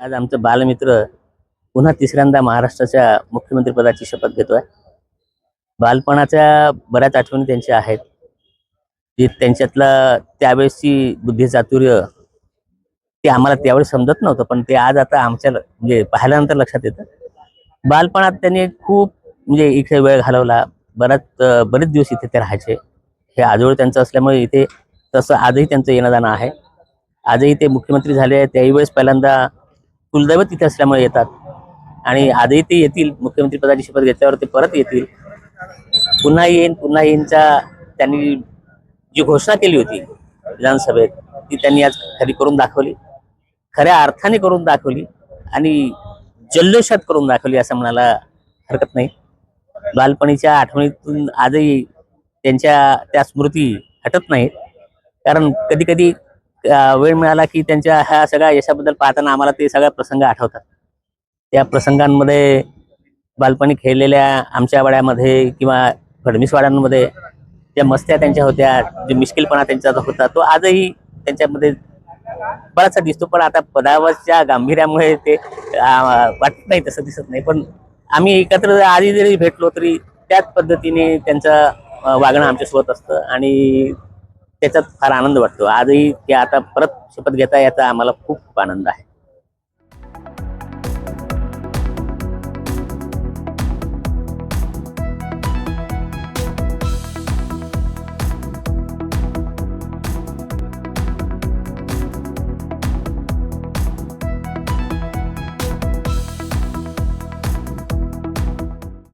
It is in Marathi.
आज आमचं बालमित्र पुन्हा तिसऱ्यांदा महाराष्ट्राच्या मुख्यमंत्रीपदाची शपथ घेतोय. बालपणाच्या बऱ्याच आठवणी त्यांच्या आहेत. जे त्यांच्यातलं त्यावेळेसची बुद्धी चातुर्य ते आम्हाला त्यावेळेस समजत नव्हतं पण ते आज आता आमच्या म्हणजे पाहिल्यानंतर लक्षात येतं. बालपणात त्यांनी खूप म्हणजे इथे वेळ घालवला. बराच बरेच दिवस इथे ते राहायचे. हे आजोळ त्यांचं असल्यामुळे इथे तसं आजही त्यांचं येणं जाणं आहे. आजही ते मुख्यमंत्री झाले त्याही वेळेस पहिल्यांदा कुलदैवत तिथे असल्यामुळे येतात. आणि आजही ते येतील मुख्यमंत्री पदाची शपथ घेतल्यावर ते परत येतील. पुन्हा येईन पुन्हा येईनच्या त्यांनी जी घोषणा केली होती विधानसभेत ती त्यांनी आज खरी करून दाखवली. खऱ्या अर्थाने करून दाखवली आणि जल्लोषात करून दाखवली असं म्हणायला हरकत नाही. बालपणीच्या आठवणीतून आजही त्यांच्या त्या स्मृती हटत नाहीत. कारण कधी कधी वेळ मिळाला की त्यांच्या ह्या सगळ्या यशाबद्दल पाहताना आम्हाला ते सगळ्या प्रसंग आठवतात. त्या प्रसंगांमध्ये बालपणी खेळलेल्या आमच्या वाड्यामध्ये किंवा फडणवीस वाड्यांमध्ये ज्या मस्त्या त्यांच्या होत्या जे मिश्किलपणा त्यांचा जो होता तो आजही त्यांच्यामध्ये बराचसा दिसतो. पण आता पदावरच्या गांभीर्यामुळे ते वाटत नाही तसं दिसत नाही. पण आम्ही एकत्र आधी जरी भेटलो तरी त्याच पद्धतीने त्यांचं वागणं आमच्यासोबत असतं. आणि त्याच्यात फार आनंद वाटतो. आजही ते आता परत शपथ घेता याचा आम्हाला खूप आनंद आहे.